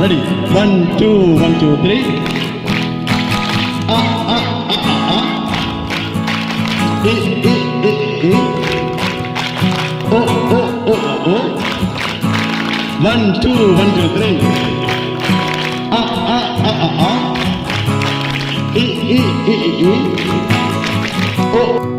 Ready one two one two three one two one two three ആ ആ ആ ആ ആ ഇ ഇ ഇ ഇ ഇ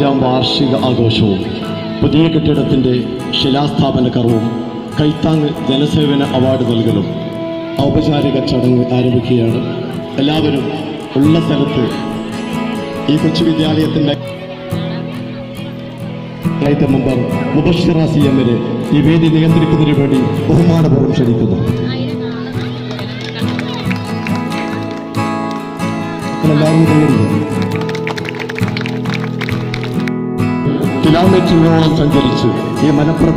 അഞ്ചാം വാർഷിക ആഘോഷവും പുതിയ കെട്ടിടത്തിന്റെ ശിലാസ്ഥാപന കർവും കൈത്താങ് ജനസേവന അവാർഡ് നൽകലും ഔപചാരിക ചടങ്ങ് ആരംഭിക്കുകയാണ്. എല്ലാവരും ഉള്ള സ്ഥലത്ത് ഈ കൊച്ചു വിദ്യാലയത്തിന്റെ പഞ്ചായത്ത് മെമ്പർ മുബഷിറ സി എമ്മിന് ഈ വേദി നിയന്ത്രിക്കുന്നതിന് വേണ്ടി ബഹുമാനപൂർവം ക്ഷണിക്കുന്നു. എല്ലാവരും കിലോമീറ്ററുകളോളം സഞ്ചരിച്ച്. ഈ മലപ്പുറം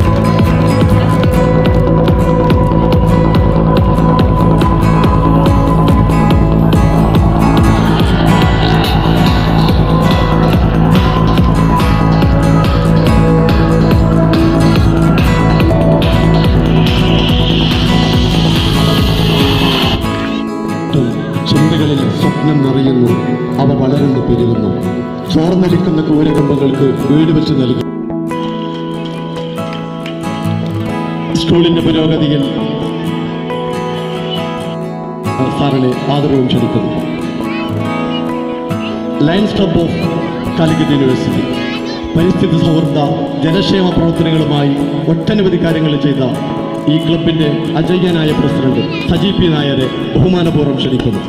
ചിന്തകളിൽ സ്വപ്നം നിറയുന്നു. അവ വളരുന്നു പെരുകുന്നു. ചോർന്നടിക്കുന്ന കൂരകുമ്പങ്ങൾക്ക് വീട് വെച്ച് നൽകി. സ്കൂളിന്റെ പുരോഗതിയിൽ സാറിനെ ആദരവും ക്ഷണിക്കുന്നു. Lions club of Calicut university പരിസ്ഥിതി സൗഹൃദ ജനക്ഷേമ പ്രവർത്തനങ്ങളുമായി ഒട്ടനവധി കാര്യങ്ങൾ ചെയ്ത ഈ ക്ലബിന്റെ അജയ്യനായ പ്രസിഡന്റ് സജി പി നായരെ ബഹുമാനപൂർവം ക്ഷണിക്കുന്നു.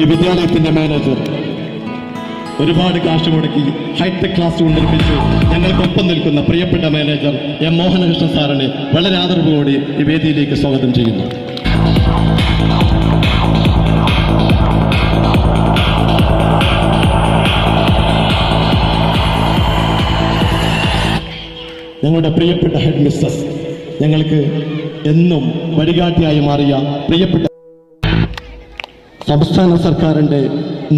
ഈ വിദ്യാലയത്തിന്റെ മാനേജർ ഒരുപാട് കാശ് മുടക്കി ഹൈടെക് ക്ലാസ് റൂം നിർമ്മിച്ച് ഞങ്ങൾക്കൊപ്പം നിൽക്കുന്ന പ്രിയപ്പെട്ട മാനേജർ എം മോഹനകൃഷ്ണൻ സാറിനെ വളരെ ആദരവോടെ ഈ വേദിയിലേക്ക് സ്വാഗതം ചെയ്യുന്നു. ഞങ്ങളുടെ പ്രിയപ്പെട്ട ഹെഡ് മിസ്സസ് ഞങ്ങൾക്ക് എന്നും വഴികാട്ടിയായി മാറിയ പ്രിയപ്പെട്ട സംസ്ഥാന സർക്കാരിന്റെ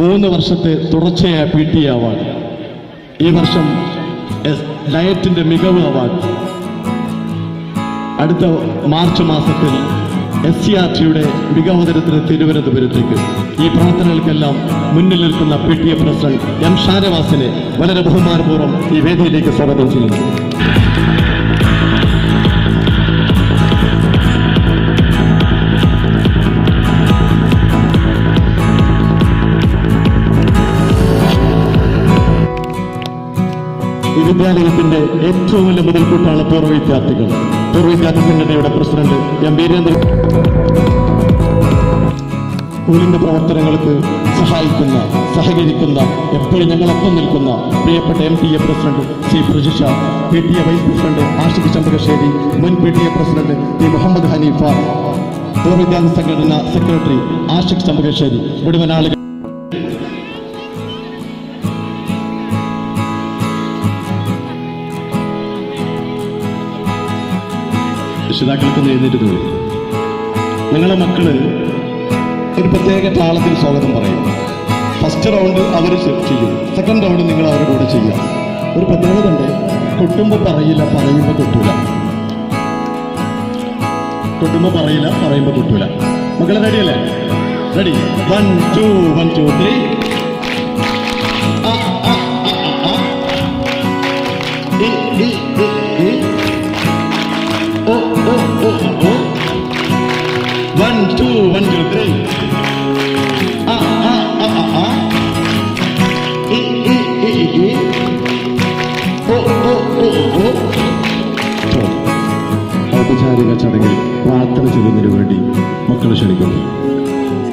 മൂന്ന് വർഷത്തെ തുടർച്ചയായ പി ടി അവാർഡ് ഈ വർഷം ഡയറ്റിന്റെ മികവ് അവാർഡ് അടുത്ത മാർച്ച് മാസത്തിൽ എസ് സി ആർ ടിയുടെ മികവതരത്തിന് തിരുവനന്തപുരത്തേക്ക്. ഈ പ്രവർത്തനങ്ങൾക്കെല്ലാം മുന്നിൽ നിൽക്കുന്ന P T A president M ഷാനവാസിനെ വളരെ ബഹുമാനപൂർവം ഈ വേദിയിലേക്ക് സ്വാഗതം ചെയ്യുന്നു. വിദ്യാലയത്തിന്റെ ഏറ്റവും വലിയ മുതൽക്കൂട്ടാണ് പൂർവ വിദ്യാർത്ഥികൾ. പൂർവ വിദ്യാർത്ഥി സംഘടനയുടെ പ്രസിഡന്റ് എം വീരേന്ദ്ര സ്കൂളിന്റെ പ്രവർത്തനങ്ങൾക്ക് സഹായിക്കുന്ന സഹകരിക്കുന്ന എപ്പോഴും ഞങ്ങളൊപ്പം നിൽക്കുന്ന പ്രിയപ്പെട്ട M T A president C Prajisha P T A vice president Ashiq Chandrasseri മുൻ P T A president P Muhammad Haneefa പൂർവ വിദ്യാർത്ഥി സംഘടന സെക്രട്ടറി ആഷിഖ് ചന്ദ്രശ്ശേരി മുഴുവൻ രക്ഷിതാക്കൾക്കൊന്ന് എഴുന്നേറ്റ് തോന്നി നിങ്ങളെ മക്കൾ ഒരു പ്രത്യേക താളത്തിൽ സ്വാഗതം പറയും. ഫസ്റ്റ് റൗണ്ട് അവർ ചെയ്യും. സെക്കൻഡ് റൗണ്ട് നിങ്ങൾ അവരുടെ കൂടെ ചെയ്യുക ഒരു പ്രത്യേകത ഉണ്ട്. കൊട്ടുമ്പോൾ പറയില്ല പറയുമ്പോൾ കൊട്ടൂല. കൊട്ടുമ്പോ പറയില്ല പറയുമ്പോ കൊട്ടൂല. മക്കളെ റെഡിയല്ലേ ready one two one two three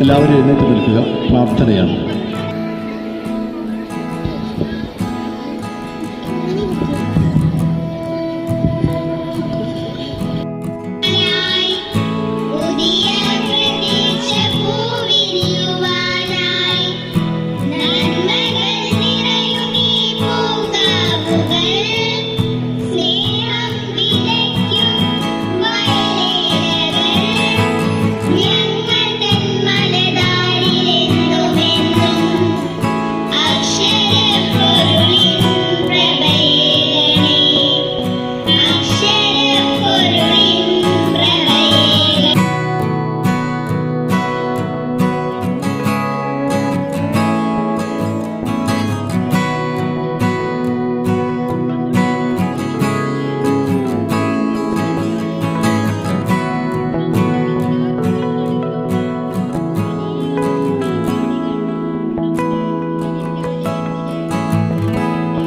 എല്ലാവരും എഴുന്നേറ്റ് നിൽക്കുക. പ്രാർത്ഥനയാണ്.